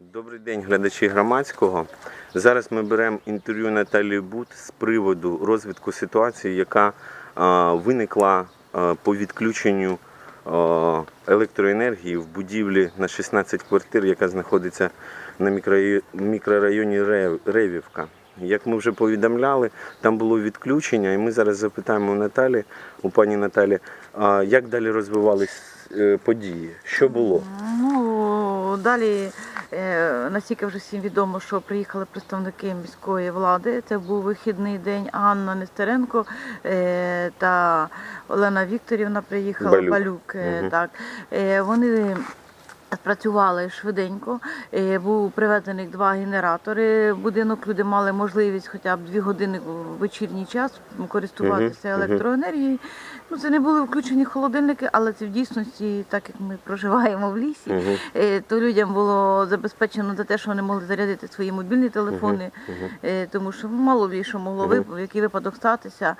Добрий день, глядачі громадського. Зараз ми беремо інтерв'ю Наталії Бут з приводу розвитку ситуації, яка а, виникла а, по відключенню а, електроенергії в будівлі на 16 квартир, яка знаходиться на мікрорайоні, Ревівка. Як ми вже повідомляли, там було відключення, і ми зараз запитаємо у Наталі, у пані Наталі, як далі розвивались е, події, що було? Ну, далі, е, настільки вже всім відомо, що приїхали представники міської влади. Це був вихідний день. Анна Нестеренко е, та Олена Вікторівна приїхала, Балюк. Балюк. угу. Так. Е, Вони Спрацювали швиденько, Е, був привезений два генератори. в Будинок люди мали можливість хоча б дві години в вечірній час користуватися електроенергією. Ну це не були включені холодильники, але це в дійсності, так як ми проживаємо в лісі, Е, то людям було забезпечено за те, що вони могли зарядити свої мобільні телефони, е, тому що мало лі що могло вип- який випадок статися.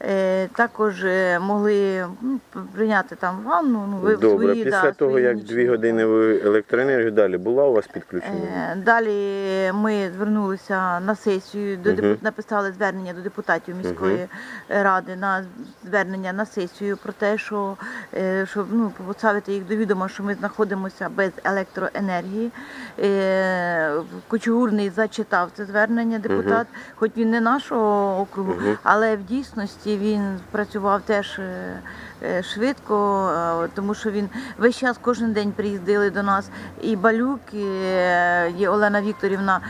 Е, Також е, могли ну, прийняти там ванну, ну ви Добре, свої, після да, того, свої як нічні дві години ви електроенергію далі була у вас? Е, Далі ми звернулися на сесію, до депу- написали звернення до депутатів міської ради на звернення на сесію про те, що щоб ну поставити їх до відома, що ми знаходимося без електроенергії. Кочугурний зачитав це звернення депутат, хоч він не нашого округу, Мгм. але в дійсності він працював теж. е, е, Швидко, тому що він весь час кожен день приїздили до нас і Балюк, і, е, Олена Вікторівна.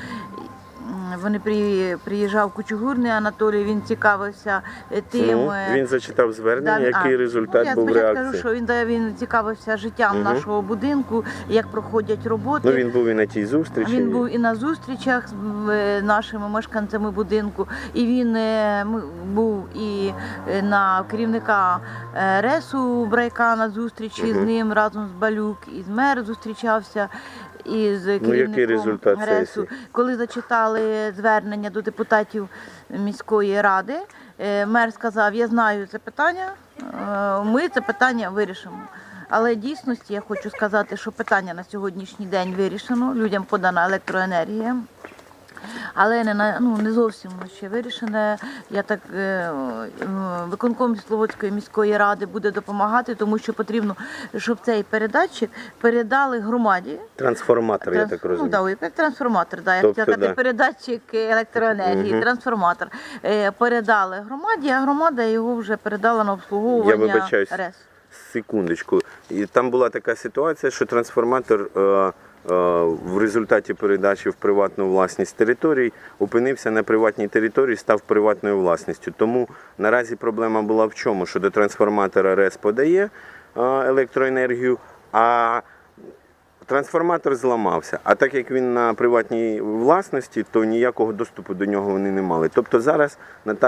Вони при, приїжджав Кучугурний Анатолій, він цікавився е, тим. Ну, е, він зачитав звернення, да, який а, результат ну, я був реакції. кажу, що він, да, він цікавився життям Мгм. нашого будинку, як проходять роботи. Ну він був і на тій зустрічі. Він був і на зустрічах з е, нашими мешканцями будинку, і він був і на керівника РЕСу Брайка на зустрічі з ним разом з Балюк, і з мер зустрічався. І з керівником Ну, результат РЕСу. сесії? Коли зачитали звернення до депутатів міської ради, е, мер сказав: Я знаю це питання, е, ми це питання вирішимо. Але дійсності я хочу сказати, що питання на сьогоднішній день вирішено, людям подана електроенергія. Але не на ну не зовсім ще вирішене. Я так е, виконком Слободської міської ради буде допомагати, тому що потрібно, щоб цей передатчик передали громаді. Трансформатор, я так розумію. Ну, да, як трансформатор, да, Тобто, сказати, да. передатчик електроенергії, Мгм. трансформатор. Е, передали громаді, а громада його вже передала на обслуговування Я вибачаюсь. РЕС. Секундочку. І там була така ситуація, що трансформатор е, в результаті передачі в приватну власність територій опинився на приватній території, став приватною власністю. Тому наразі проблема була в чому? Що до трансформатора РЕС подає е, електроенергію, а Трансформатор зламався, а так як він на приватній власності, то ніякого доступу до нього вони не мали. Тобто зараз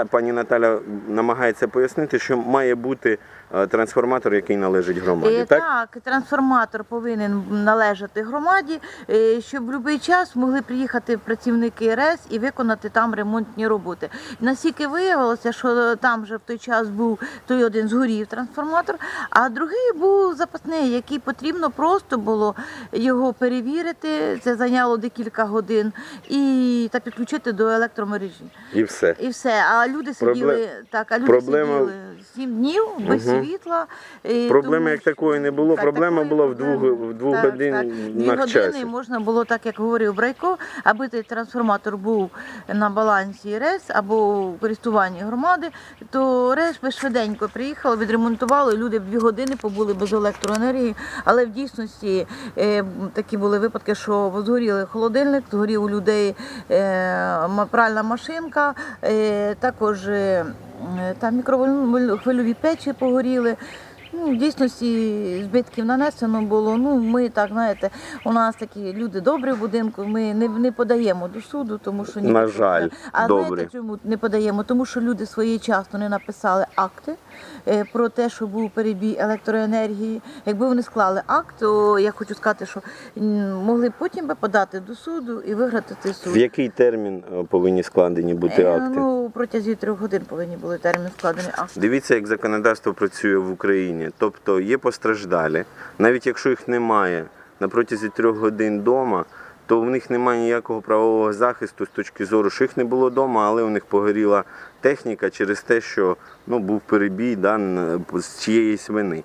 пані Наталя намагається пояснити, що має бути е, трансформатор, який належить громаді. Е, Так? Так, трансформатор повинен належати громаді, е, щоб в будь-який час могли приїхати працівники РЕС і виконати там ремонтні роботи. Наскільки виявилося, що там вже в той час був той один згорів трансформатор, а другий був запасний, який потрібно просто було його перевірити. Це зайняло декілька годин і та підключити до електромережі. І все. І все. А люди сиділи так, а люди проблема- сиділи сім днів без Мгм. світла. і Проблеми тому як такої не було. Так, Проблема такої була в двох, в двох Так, годинах так. Дві години часі. можна було, так як говорив Брайко, аби цей трансформатор був на балансі РЕС або в користуванні громади, то РЕС би швиденько приїхало, відремонтувало, і люди б дві години побули без електроенергії. Але в дійсності е, такі були випадки, що згоріли холодильник, згорів у людей е, пральна машинка, е, також е, там мікрохвильові печі погоріли. Ну, в дійсності збитків нанесено було. Ну, ми так, знаєте, у нас такі люди добрі в будинку, ми не, не подаємо до суду, тому що ні- На жаль, А добрі. знаєте, чому не подаємо? Тому що люди своєчасно не написали акти е, про те, що був перебій електроенергії. Якби вони склали акт, то я хочу сказати, що могли б потім би подати до суду і виграти цей суд. В який термін е, повинні складені бути Е, акти? Ну, протягом трьох годин повинні були термін складені акти. Дивіться, як законодавство працює в Україні. Тобто є постраждалі, навіть якщо їх немає на протязі трьох годин вдома, то в них немає ніякого правового захисту з точки зору, що їх не було вдома, але у них погоріла техніка через те, що ну, був перебій да, з чиєїсь вини.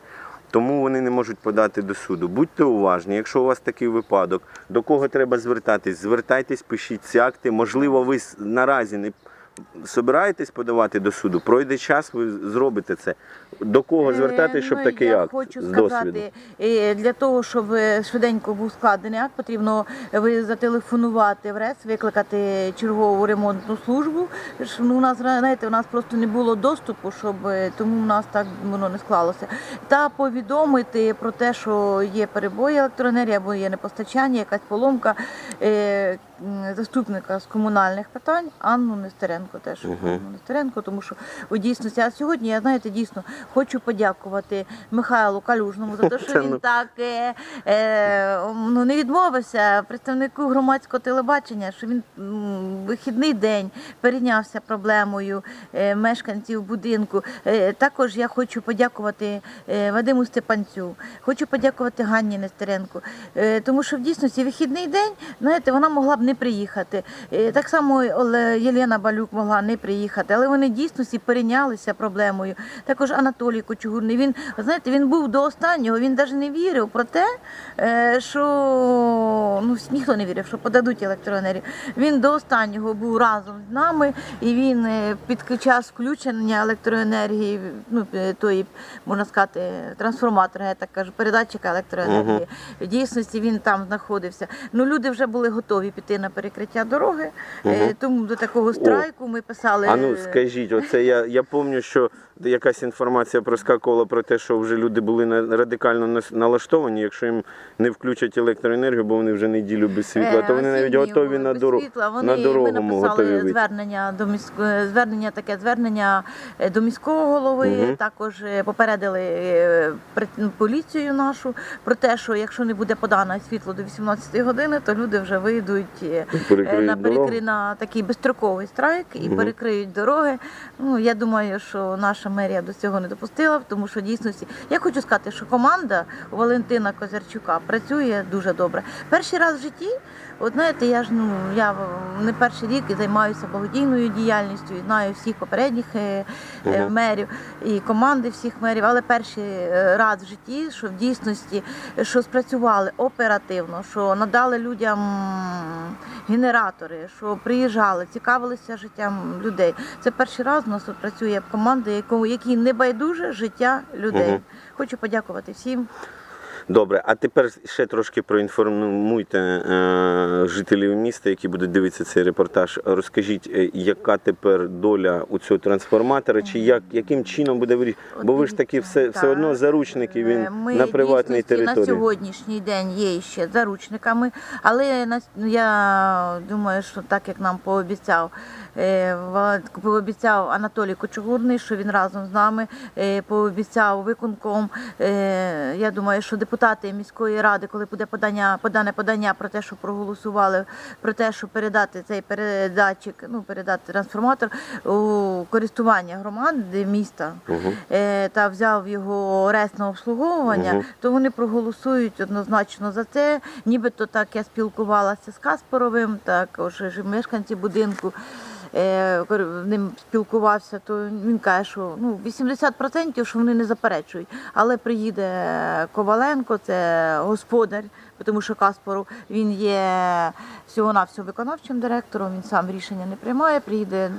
Тому вони не можуть подати до суду. Будьте уважні, якщо у вас такий випадок, до кого треба звертатись, звертайтесь, пишіть ці акти. Можливо, ви наразі не собираєтесь подавати до суду, пройде час, ви зробите це. До кого звертатись, щоб Е, такий я акт хочу з досвіду? сказати, е, для того, щоб е, швиденько був складений акт, потрібно ви зателефонувати в РЕС, викликати чергову ремонтну службу. Ж, Ну, у нас знаєте, у нас просто не було доступу, щоб е, тому у нас так воно не склалося. Та повідомити про те, що є перебої електроенергії або є непостачання, якась поломка е, м, заступника з комунальних питань Анну Нестеренко теж Мгм. Анну тому що у дійсності, а сьогодні я знаєте, дійсно хочу подякувати Михайлу Калюжному за те, що він ну. так е, е, ну, не відмовився представнику громадського телебачення, що він вихідний день перейнявся проблемою е, мешканців будинку. Е, також я хочу подякувати е, Вадиму Степанцю, хочу подякувати Ганні Нестеренко, е, тому що в дійсності вихідний день, знаєте, вона могла б не приїхати. Е, так само Оле- Єлена Балюк могла не приїхати, але вони дійсності перейнялися проблемою. Також Анатолій Кочугурний. Він знаєте, він був до останнього. Він навіть не вірив про те, е, що ну ніхто не вірив, що подадуть електроенергію. Він до останнього був разом з нами, і він е, під час включення електроенергії, ну е, тої можна сказати, трансформатора, я так кажу, передатчика електроенергії. В дійсності він там знаходився. Ну люди вже були готові піти на перекриття дороги, Мгм. тому до такого страйку ми писали. А ну скажіть, оце я, я пам'ятаю, що якась інформація проскакувала про те, що вже люди були на- радикально налаштовані, якщо їм не включать електроенергію, бо вони вже неділю без світла, то вони Е, навіть готові на дорогу на дорогу ми написали звернення до міського звернення, таке звернення е, до міського голови. Мгм. Також е, попередили поліцію нашу про те, що якщо не буде подано світло до 18 години, то люди вже вийдуть Перекриють на перекри на такий безстроковий страйк і перекриють дороги. Ну я думаю, що наша мерія до цього не допустила, тому що дійсно я хочу сказати, що команда Валентина Козарчука працює дуже добре. Перший раз в житті, от знаєте, я ж ну я не перший рік займаюся благодійною діяльністю і знаю всіх попередніх е, е, мерів і команди всіх мерів, але перший е, раз в житті, що в дійсності що спрацювали оперативно, що надали людям генератори, що приїжджали, цікавилися життям людей. Це перший раз у нас тут працює команда, якій не байдуже життя людей. Хочу подякувати всім. Добре, а тепер ще трошки проінформуйте е, жителів міста, які будуть дивитися цей репортаж. Розкажіть, е, яка тепер доля у цього трансформатора, чи як, яким чином буде вирішувати? От Бо ви ж таки все, все одно заручники він Е, Ми на приватній території. На сьогоднішній день є ще заручниками, але я думаю, що так як нам пообіцяв, пообіцяв Анатолій Кочугурний, що він разом з нами пообіцяв виконком. Я думаю, що депутати міської ради, коли буде подання, подане подання про те, що проголосували про те, що передати цей передатчик, ну передати трансформатор у користування громади міста е, та взяв його рес на обслуговування, Мгм. то вони проголосують однозначно за це. Нібито так я спілкувалася з Каспаровим, також мешканці будинку. Е, ним спілкувався, то він каже, що ну 80% що вони не заперечують. Але приїде Коваленко, це господар, тому що Каспаров він є всього-навсього виконавчим директором, він сам рішення не приймає. Приїде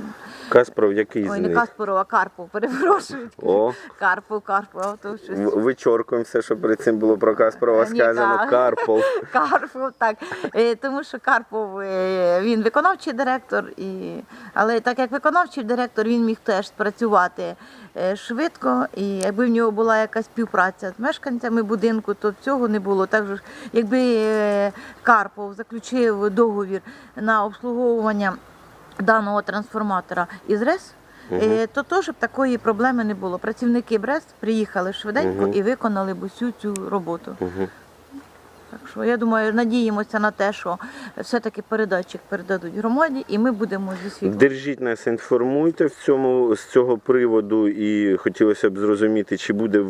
Каспаров, який ой, з не них? Каспаров, а Карпов, перепрошую. О, Карпов, Карпов, а то щось. в- вичоркуємо все, що перед цим було про Каспарова Ні, сказано. так. Карпов. Карпов, так. Е, Тому що Карпов е, він виконавчий директор, і... але так як виконавчий директор, він міг теж спрацювати е, швидко. І якби в нього була якась співпраця з мешканцями будинку, то цього не було. Також, якби е, Карпов заключив договір на обслуговування даного трансформатора із РЕС. Угу. То теж б такої проблеми не було. Працівники БРЕС приїхали швиденько угу. і виконали б усю цю роботу. Мгм. Так що я думаю, надіємося на те, що все-таки передатчик передадуть громаді, і ми будемо зі світлом. Держіть нас, інформуйте в цьому з цього приводу, і хотілося б зрозуміти, чи буде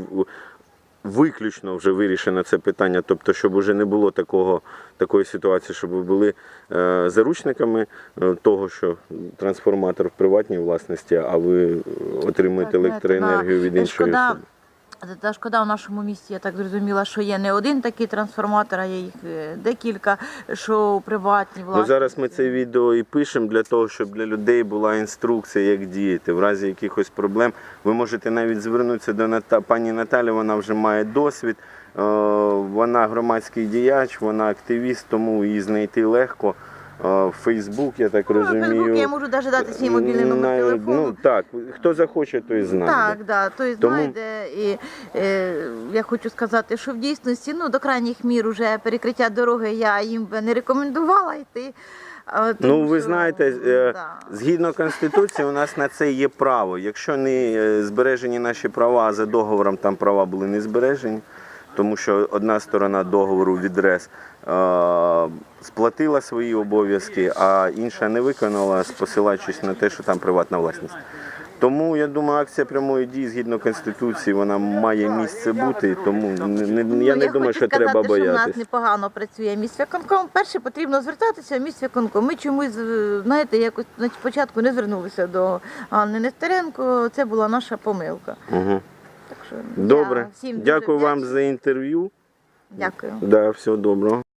виключно вже вирішено це питання, тобто, щоб вже не було такого, такої ситуації, щоб ви були е, заручниками е, того, що трансформатор в приватній власності, а ви отримуєте електроенергію від іншої особи. Та шкода в нашому місті, я так зрозуміла, що є не один такий трансформатор, а є їх е, декілька, що у приватній Ну, зараз ми це відео і пишемо для того, щоб для людей була інструкція, як діяти. В разі якихось проблем ви можете навіть звернутися до Ната... пані Наталі, вона вже має досвід. Е, Вона громадський діяч, вона активіст, тому її знайти легко. Фейсбук, я так Ну, розумію. Фейсбуці я можу навіть дати свій мобільний номер на- телефону. Ну так, хто захоче, той знає. Так, да, той Тому- знайде. І е, я хочу сказати, що в дійсності ну, до крайніх мір уже перекриття дороги я їм би не рекомендувала йти. а, тому Ну, ви що, знаєте, е, да. згідно Конституції, у нас на це є право. Якщо не е, збережені наші права, а за договором там права були не збережені, тому що одна сторона договору відрез е, сплатила свої обов'язки, а інша не виконала, посилаючись на те, що там приватна власність. Тому я думаю, акція прямої дії згідно конституції вона має місце бути. Тому не, не- я Ну, не думаю, хочу що сказати, треба що в нас боятися. непогано працює міськвиконком. Перше потрібно звертатися в міськвиконком. Ми чомусь, е, знаєте, якось на спочатку не звернулися до Анни Нестеренко. Це була наша помилка. Угу. Добре, всім дуже дякую вам за інтерв'ю. Дякую. Да, всього доброго.